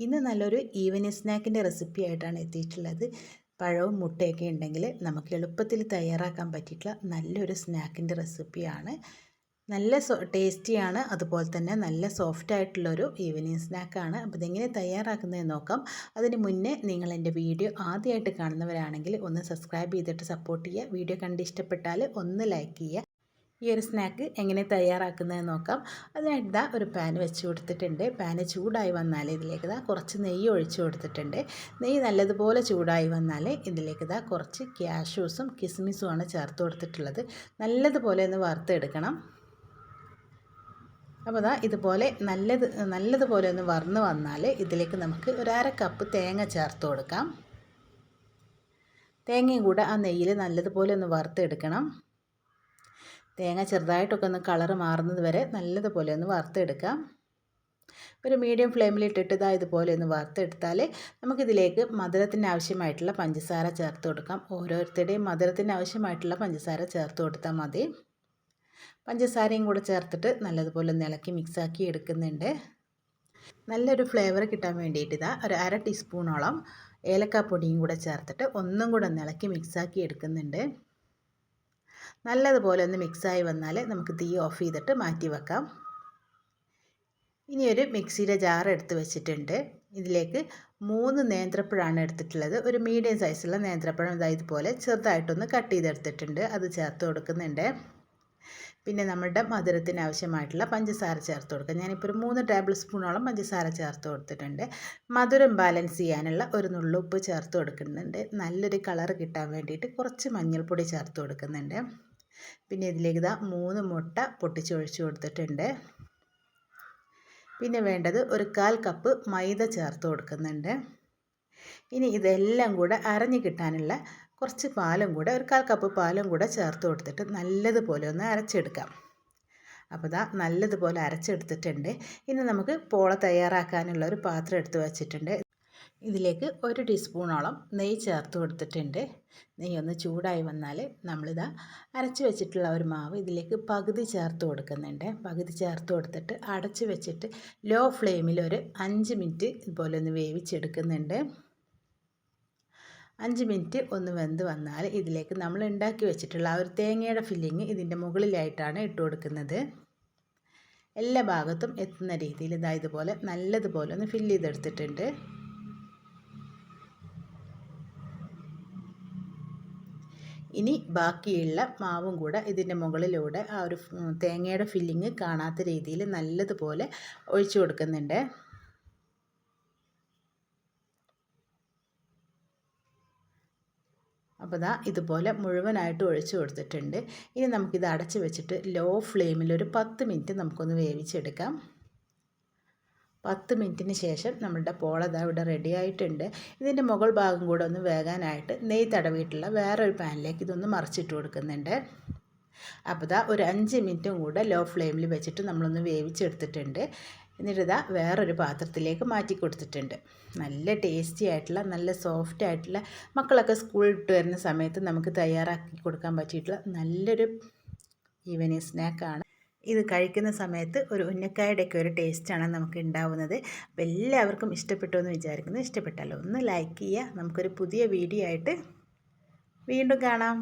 ഇന്ന് നല്ലൊരു evening സ്നാക്കിന്റെ recipe ആയിട്ടാണ് എത്തിയിട്ടുള്ളത്. പഴവും മുട്ടയൊക്കെ ഉണ്ടെങ്കിൽ നമുക്ക് എളുപ്പത്തിൽ തയ്യാറാക്കാൻ പറ്റിയിട്ടുള്ള നല്ലൊരു സ്നാക്കിന്റെ റെസിപ്പിയാണ്. നല്ല സോ ടേസ്റ്റിയാണ് അതുപോലെ തന്നെ നല്ല സോഫ്റ്റ് ആയിട്ടുള്ളൊരു ഈവനിങ് സ്നാക്കാണ്. അപ്പോൾ ഇതെങ്ങനെ തയ്യാറാക്കുന്നതെന്ന് നോക്കാം. അതിന് മുന്നേ നിങ്ങൾ എന്റെ വീഡിയോ ആദ്യമായിട്ട് കാണുന്നവരാണെങ്കിൽ ഒന്ന് സബ്സ്ക്രൈബ് ചെയ്തിട്ട് സപ്പോർട്ട് ചെയ്യുക. വീഡിയോ കണ്ട് ഇഷ്ടപ്പെട്ടാൽ ഒന്ന് ലൈക്ക് ചെയ്യുക. ഈ ഒരു സ്നാക്ക് എങ്ങനെ തയ്യാറാക്കുന്നത് നോക്കാം. അതിനായിട്ട് ഇതാ ഒരു പാൻ വെച്ച് കൊടുത്തിട്ടുണ്ട്. പാന് ചൂടായി വന്നാൽ ഇതിലേക്ക് ഇതാ കുറച്ച് നെയ്യ് ഒഴിച്ചു കൊടുത്തിട്ടുണ്ട്. നെയ്യ് നല്ലതുപോലെ ചൂടായി വന്നാൽ ഇതിലേക്ക് ഇതാ കുറച്ച് ക്യാഷ്യൂസും കിസ്മിസുമാണ് ചേർത്ത് കൊടുത്തിട്ടുള്ളത്. നല്ലതുപോലെ ഒന്ന് വറുത്തെടുക്കണം. അപ്പോൾ ഇതാ ഇതുപോലെ നല്ലത് നല്ലതുപോലെ ഒന്ന് വറന്ന് വന്നാൽ ഇതിലേക്ക് നമുക്ക് ഒരു അര കപ്പ് തേങ്ങ ചേർത്ത് കൊടുക്കാം. തേങ്ങയും കൂടെ ആ നെയ്യിൽ നല്ലതുപോലെ ഒന്ന് വറുത്തെടുക്കണം. തേങ്ങ ചെറുതായിട്ടൊക്കെ ഒന്ന് കളറ് മാറുന്നത് വരെ നല്ലതുപോലെ ഒന്ന് വറുത്തെടുക്കാം ഒരു മീഡിയം ഫ്ലെയിമിലിട്ടിട്ട് ഇതാ ഇതുപോലെ ഒന്ന് വറുത്തെടുത്താൽ നമുക്കിതിലേക്ക് മധുരത്തിന് ആവശ്യമായിട്ടുള്ള പഞ്ചസാര ചേർത്ത് കൊടുക്കാം. ഓരോരുത്തരുടെയും മധുരത്തിന് ആവശ്യമായിട്ടുള്ള പഞ്ചസാര ചേർത്ത് കൊടുത്താൽ മതി. പഞ്ചസാരയും കൂടെ ചേർത്തിട്ട് നല്ലതുപോലെ ഒന്ന് ഇളക്കി മിക്സാക്കി എടുക്കുന്നുണ്ട്. നല്ലൊരു ഫ്ലേവർ കിട്ടാൻ വേണ്ടിയിട്ട് ഇതാ ഒരു അര ടീസ്പൂണോളം ഏലക്കാപ്പൊടിയും കൂടെ ചേർത്തിട്ട് ഒന്നും കൂടെ ഒന്ന് ഇളക്കി മിക്സാക്കി എടുക്കുന്നുണ്ട്. നല്ലതുപോലെ ഒന്ന് മിക്സായി വന്നാൽ നമുക്ക് തീ ഓഫ് ചെയ്തിട്ട് മാറ്റി വെക്കാം. ഇനിയൊരു മിക്സിയുടെ ജാർ എടുത്ത് വെച്ചിട്ടുണ്ട്. ഇതിലേക്ക് മൂന്ന് നേന്ത്രപ്പഴമാണ് എടുത്തിട്ടുള്ളത്. ഒരു മീഡിയം സൈസുള്ള നേന്ത്രപ്പഴം ഇതാ ഇതുപോലെ ചെറുതായിട്ടൊന്ന് കട്ട് ചെയ്തെടുത്തിട്ടുണ്ട്. അത് ചേർത്ത് കൊടുക്കുന്നുണ്ട്. പിന്നെ നമ്മുടെ മധുരത്തിന് ആവശ്യമായിട്ടുള്ള പഞ്ചസാര ചേർത്ത് കൊടുക്കുക ഞാനിപ്പോൾ ഒരു മൂന്ന് ടേബിൾ സ്പൂണോളം പഞ്ചസാര ചേർത്ത് കൊടുത്തിട്ടുണ്ട്. മധുരം ബാലൻസ് ചെയ്യാനുള്ള ഒരു നുള്ളുപ്പ് ചേർത്ത് കൊടുക്കുന്നുണ്ട്. നല്ലൊരു കളർ കിട്ടാൻ വേണ്ടിയിട്ട് കുറച്ച് മഞ്ഞൾപ്പൊടി ചേർത്ത് കൊടുക്കുന്നുണ്ട്. പിന്നെ ഇതിലേക്ക് ഇതാ മൂന്ന് മുട്ട പൊട്ടിച്ചൊഴിച്ച് കൊടുത്തിട്ടുണ്ട്. പിന്നെ വേണ്ടത് ഒരു കാൽ കപ്പ് മൈദ ചേർത്ത് കൊടുക്കുന്നുണ്ട്. ഇനി ഇതെല്ലാം കൂടെ അരഞ്ഞു കിട്ടാനുള്ള കുറച്ച് പാലും കൂടെ ഒരു കാൽ കപ്പ് പാലും കൂടെ ചേർത്ത് കൊടുത്തിട്ട് നല്ലതുപോലെ ഒന്ന് അരച്ചെടുക്കാം. അപ്പോൾ ഇതാ നല്ലതുപോലെ അരച്ചെടുത്തിട്ടുണ്ട്. ഇനി നമുക്ക് പോള തയ്യാറാക്കാനുള്ള ഒരു പാത്രം എടുത്ത് വച്ചിട്ടുണ്ട്. ഇതിലേക്ക് ഒരു ടീസ്പൂണോളം നെയ്യ് ചേർത്ത് കൊടുത്തിട്ടുണ്ട്. നെയ്യ് ഒന്ന് ചൂടായി വന്നാൽ നമ്മളിതാ അരച്ച് വെച്ചിട്ടുള്ള ഒരു മാവ് ഇതിലേക്ക് പകുതി ചേർത്ത് കൊടുക്കുന്നുണ്ട്. പകുതി ചേർത്ത് കൊടുത്തിട്ട് അടച്ച് വെച്ചിട്ട് ലോ ഫ്ലെയിമിൽ ഒരു അഞ്ച് മിനിറ്റ് ഇതുപോലെ ഒന്ന് വേവിച്ചെടുക്കുന്നുണ്ട്. അഞ്ച് മിനിറ്റ് ഒന്ന് വെന്ത് വന്നാൽ ഇതിലേക്ക് നമ്മൾ ഉണ്ടാക്കി വെച്ചിട്ടുള്ള ആ ഒരു തേങ്ങയുടെ ഫില്ലിങ് ഇതിന്റെ മുകളിലായിട്ടാണ് ഇട്ട് കൊടുക്കുന്നത്. എല്ലാ ഭാഗത്തും എത്തുന്ന രീതിയിൽ ഇതാ ഇതുപോലെ നല്ലതുപോലെ ഒന്ന് ഫില്ല് ചെയ്തെടുത്തിട്ടുണ്ട്. ഇനി ബാക്കിയുള്ള മാവും കൂടെ ഇതിന്റെ മുകളിലൂടെ ആ ഒരു തേങ്ങയുടെ ഫില്ലിങ് കാണാത്ത രീതിയിൽ നല്ലതുപോലെ ഒഴിച്ചു കൊടുക്കുന്നുണ്ട്. അപ്പോൾ ഇതാ ഇതുപോലെ മുഴുവനായിട്ട് ഒഴിച്ചു കൊടുത്തിട്ടുണ്ട്. ഇനി നമുക്കിത് അടച്ച് വെച്ചിട്ട് ലോ ഫ്ലെയിമിൽ ഒരു പത്ത് മിനിറ്റ് നമുക്കൊന്ന് വേവിച്ചെടുക്കാം. പത്ത് മിനിറ്റിന് ശേഷം നമ്മളുടെ പോളത ഇവിടെ റെഡി ആയിട്ടുണ്ട്. ഇതിന്റെ മുകൾ ഭാഗം കൂടെ ഒന്ന് വേകാനായിട്ട് നെയ്യ് തടവിയിട്ടുള്ള വേറൊരു പാനിലേക്ക് ഇതൊന്ന് മറിച്ചിട്ട് കൊടുക്കുന്നുണ്ട്. അപ്പോൾ ഇതാ ഒരു അഞ്ച് മിനിറ്റും കൂടെ ലോ ഫ്ലെയിമിൽ വെച്ചിട്ട് നമ്മളൊന്ന് വേവിച്ചെടുത്തിട്ടുണ്ട്. എന്നിട്ട് ഇതാ വേറൊരു പാത്രത്തിലേക്ക് മാറ്റി കൊടുത്തിട്ടുണ്ട്. നല്ല ടേസ്റ്റി ആയിട്ടുള്ള നല്ല സോഫ്റ്റ് ആയിട്ടുള്ള മക്കളൊക്കെ സ്കൂളിൽ ഇട്ട് വരുന്ന സമയത്ത് നമുക്ക് തയ്യാറാക്കി കൊടുക്കാൻ പറ്റിയിട്ടുള്ള നല്ലൊരു ഈവനിങ് സ്നാക്കാണ്. ഇത് കഴിക്കുന്ന സമയത്ത് ഒരു ഉന്നക്കായുടെയൊക്കെ ഒരു ടേസ്റ്റാണ് നമുക്ക് ഉണ്ടാവുന്നത്. അപ്പോൾ എല്ലാവർക്കും ഇഷ്ടപ്പെട്ടു എന്ന് വിചാരിക്കുന്നു. ഇഷ്ടപ്പെട്ടല്ലോ ഒന്ന് ലൈക്ക് ചെയ്യുക. നമുക്കൊരു പുതിയ വീഡിയോ ആയിട്ട് വീണ്ടും കാണാം.